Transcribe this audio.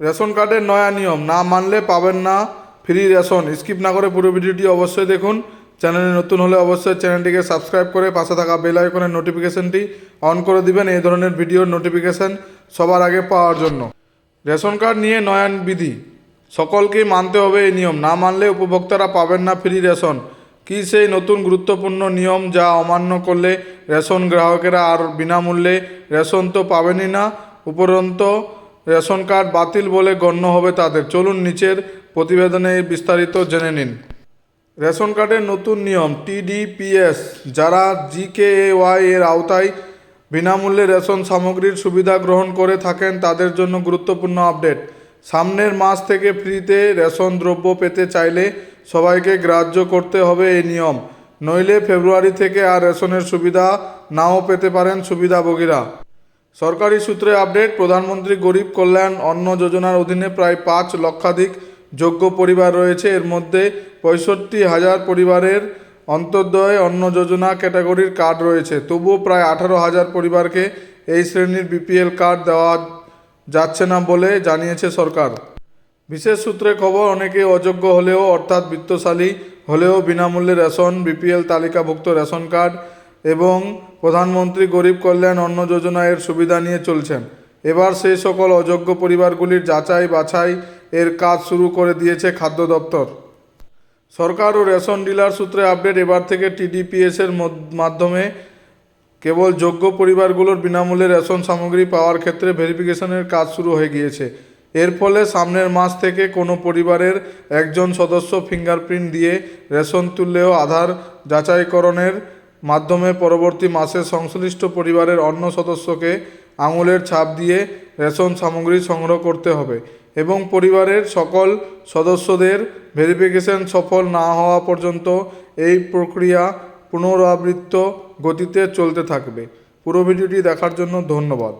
Ration কার্ডের নয়া নিয়ম, না মানলে পাবেন না, ফ্রি রেশন। স্কিপ না করে পুরো ভিডিওটি অবশ্যই দেখুন। চ্যানেলে নতুন হলে অবশ্যই চ্যানেলটিকে সাবস্ক্রাইব করে পাশে থাকা বেল আইকনের নোটিফিকেশনটি অন করে দিবেন এই ধরনের ভিডিওর নোটিফিকেশন সবার আগে পাওয়ার জন্য। রেশন কার্ড নিয়ে নয়ান বিধি। সকলকেই মানতে হবে এই নিয়ম। না মানলে উপভোক্তারা পাবেন না ফ্রি রেশন। কি সেই নতুন গুরুত্বপূর্ণ নিয়ম যা অমান্য করলে রেশন গ্রাহকেরা আর বিনামূল্যে রেশন তো পাবেনই না? উপরন্ত রেশন কার্ড বাতিল বলে গণ্য হবে তাদের। চলুন নিচের প্রতিবেদনে বিস্তারিত জেনে নিন। রেশন কার্ডের নতুন নিয়ম টিডিপিএস যারা জিকেএওয়াই এর আওতায় বিনামূল্যে রেশন সামগ্রীর সুবিধা গ্রহণ করে থাকেন, তাদের জন্য গুরুত্বপূর্ণ আপডেট। সামনের মাস থেকে ফ্রিতে রেশন দ্রব্য পেতে চাইলে সবাইকে গ্রাহ্য করতে হবে এই নিয়ম। নইলে ফেব্রুয়ারি থেকে আর রেশনের সুবিধা নাও পেতে পারেন সুবিধাভোগীরা। সরকারি সূত্রে আপডেট, প্রধানমন্ত্রী গরিব কল্যাণ অন্ন যোজনার অধীনে প্রায় পাঁচ লক্ষাধিক যোগ্য পরিবার রয়েছে। এর মধ্যে পঁয়ষট্টি হাজার পরিবারের অন্তর্দয় অন্ন যোজনা ক্যাটাগরির কার্ড রয়েছে। তবুও প্রায় আঠারো হাজার পরিবারকে এই শ্রেণির বিপিএল কার্ড দেওয়া যাচ্ছে না বলে জানিয়েছে সরকার। বিশেষ সূত্রে খবর, অনেকে অযোগ্য হলেও, অর্থাৎ বিত্তশালী হলেও বিনামূল্যে রেশন, বিপিএল তালিকাভুক্ত রেশন কার্ড এবং প্রধানমন্ত্রী গরিব কল্যাণ অন্ন যোজনা এর সুবিধা নিয়ে চলছেন। এবার সেই সকল অযোগ্য পরিবারগুলির যাচাই বাছাই এর কাজ শুরু করে দিয়েছে খাদ্য দপ্তর। সরকার ও রেশন ডিলার সূত্রে আপডেট এবার থেকে টিডিপিএস এর মাধ্যমে কেবল যোগ্য পরিবারগুলোর বিনামূল্যে রেশন সামগ্রী পাওয়ার ক্ষেত্রে ভেরিফিকেশনের কাজ শুরু হয়ে গিয়েছে। এর ফলে সামনের মাস থেকে কোনো পরিবারের একজন সদস্য ফিঙ্গারপ্রিন্ট দিয়ে রেশন তুললেও আধার যাচাইকরণের মাধ্যমে পরবর্তী মাসে সংশ্লিষ্ট পরিবারের অন্য সদস্যকে আঙুলের ছাপ দিয়ে রেশন সামগ্রী সংগ্রহ করতে হবে এবং পরিবারের সকল সদস্যদের ভেরিফিকেশন সফল না হওয়া পর্যন্ত এই প্রক্রিয়া পুনরাবৃত্ত গতিতে চলতে থাকবে। পুরো ভিডিওটি দেখার জন্য ধন্যবাদ।